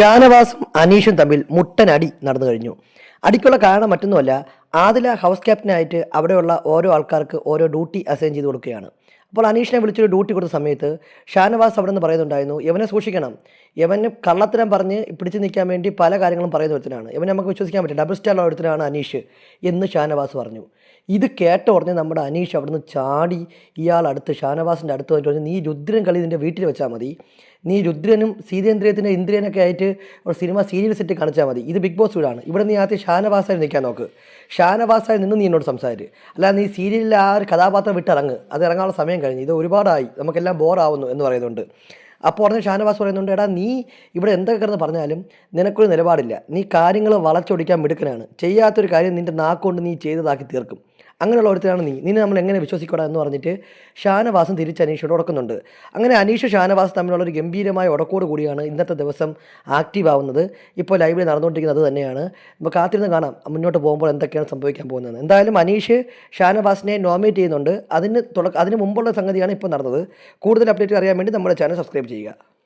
ഷാനവാസും അനീഷും തമ്മിൽ മുട്ടനടി നടന്നു കഴിഞ്ഞു. അടിക്കുള്ള കാരണം മറ്റൊന്നുമല്ല ആദില ഹൗസ് ക്യാപ്റ്റനായിട്ട് അവിടെയുള്ള ഓരോ ആൾക്കാർക്ക് ഓരോ ഡ്യൂട്ടി അസൈൻ ചെയ്ത് കൊടുക്കുകയാണ്. അപ്പോൾ അനീഷിനെ വിളിച്ചൊരു ഡ്യൂട്ടി കൊടുത്ത സമയത്ത് ഷാനവാസ് അവിടെ നിന്ന് പറയുന്നുണ്ടായിരുന്നു ഇവനെ സൂക്ഷിക്കണം. ഇവന് കള്ളത്തരം പറഞ്ഞ് പിടിച്ചു നിൽക്കാൻ വേണ്ടി പല കാര്യങ്ങളും പറയുന്ന ഒരുത്തനാണ്. ഇവനെ നമുക്ക് വിശ്വസിക്കാൻ പറ്റും ഡബിൾ സ്റ്റാർ ഒരുത്തനാണ് അനീഷ് എന്ന് ഷാനവാസ് പറഞ്ഞു. ഇത് കേട്ട ഉടനെ നമ്മുടെ അനീഷ് അവിടുന്ന് ചാടി ഇയാളടുത്ത് ഷാനവാസിന്റെ അടുത്ത് വന്നിട്ട് പറഞ്ഞു നീ രുദ്രൻ കളി നിന്റെ വീട്ടിൽ വെച്ചാൽ മതി. നീ രുദ്രനും സീതേന്ദ്രിയത്തിന്റെ ഇന്ദ്രിയനൊക്കെ ആയിട്ട് സിനിമ സീരിയൽ സെറ്റ് കാണിച്ചാൽ മതി. ഇത് ബിഗ് ബോസ് വീടാണ് ഇവിടെ നീ ആദ്യം ഷാനവാസായി നിൽക്കാൻ നോക്ക്. ഷാനവാസായി നിന്ന് നീ എന്നോട് സംസാരിച്ച് അല്ലാതെ നീ സീരിയലിൽ ആ ഒരു കഥാപാത്രം വിട്ടിറങ്ങ്. അത് ഇറങ്ങാനുള്ള സമയം കഴിഞ്ഞു. ഇത് ഒരുപാടായി. നമുക്കെല്ലാം ബോറാവുന്നു എന്ന് പറയുന്നുണ്ട്. അപ്പോൾ ഉടനെ ഷാനവാസ് പറയുന്നുണ്ട് എടാ നീ ഇവിടെ എന്തൊക്കെ കിടന്ന് പറഞ്ഞാലും നിനക്കൊരു നിലപാടില്ല. നീ കാര്യങ്ങൾ വളച്ചൊടിക്കാൻ മിടുക്കനാണ്. ചെയ്യാത്തൊരു കാര്യം നിന്റെ നാക്കുകൊണ്ട് നീ ചെയ്തതാക്കി തീർക്കും. അങ്ങനെയുള്ള ഒരുത്തരാണ് നീ. നിന്നെ നമ്മൾ എങ്ങനെ വിശ്വസിക്കണം എന്ന് പറഞ്ഞിട്ട് ഷാനവാസും തിരിച്ച് അനീഷോട് ഉടക്കുന്നുണ്ട് അങ്ങനെ അനീഷ് ഷാനവാസ് തമ്മിലുള്ള ഒരു ഗംഭീരമായ ഉടക്കോട് കൂടിയാണ് ഇന്നത്തെ ദിവസം ആക്റ്റീവ് ആവുന്നത്. ഇപ്പോൾ ലൈവിൽ നടന്നുകൊണ്ടിരിക്കുന്നത് തന്നെയാണ്. ഇപ്പോൾ കാത്തിരുന്ന് കാണാം മുന്നോട്ട് പോകുമ്പോൾ എന്തൊക്കെയാണ് സംഭവിക്കാൻ പോകുന്നത്. എന്തായാലും അനീഷ് ഷാനവാസിനെ നോമിനേറ്റ് ചെയ്യുന്നുണ്ട്. അതിന് തുടക്കം അതിന് മുമ്പുള്ള സംഗതിയാണ് ഇപ്പോൾ നടന്നത്. കൂടുതൽ അപ്ഡേറ്റ് അറിയാൻ വേണ്ടി നമ്മുടെ ചാനൽ സബ്സ്ക്രൈബ് ചെയ്യുക.